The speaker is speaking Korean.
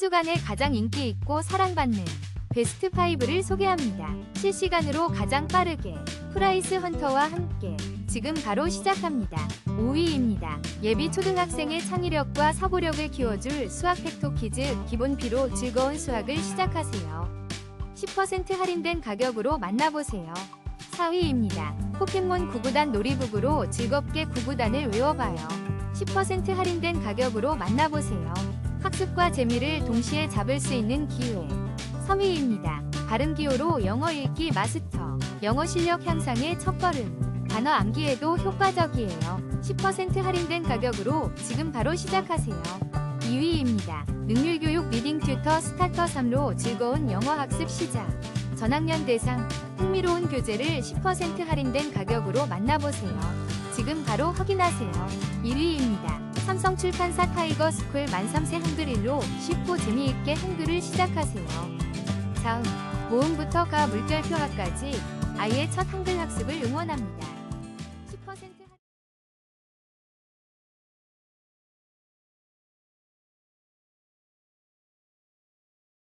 주간에 가장 인기 있고 사랑받는 베스트 5를 소개합니다. 실시간으로 가장 빠르게 프라이스 헌터와 함께 지금 바로 시작합니다. 5위입니다. 예비 초등학생의 창의력과 사고력을 키워줄 수학 팩토 퀴즈 기본 피로 즐거운 수학을 시작하세요. 10% 할인된 가격으로 만나보세요. 4위입니다. 포켓몬 구구단 놀이북으로 즐겁게 구구단을 외워봐요. 10% 할인된 가격으로 만나보세요. 학습과 재미를 동시에 잡을 수 있는 기회. 3위입니다. 발음 기호로 영어 읽기 마스터. 영어 실력 향상의 첫걸음. 단어 암기에도 효과적이에요. 10% 할인된 가격으로 지금 바로 시작하세요. 2위입니다. 능률교육 리딩 튜터 스타터 3로 즐거운 영어 학습 시작. 전학년 대상 흥미로운 교재를 10% 할인된 가격으로 만나보세요. 지금 바로 확인하세요. 1위입니다. 삼성 출판사 타이거 스쿨 만3세 한글일로 쉽고 재미있게 한글을 시작하세요. 다음, 모음부터 가 물결표화까지 아이의 첫 한글 학습을 응원합니다. 10%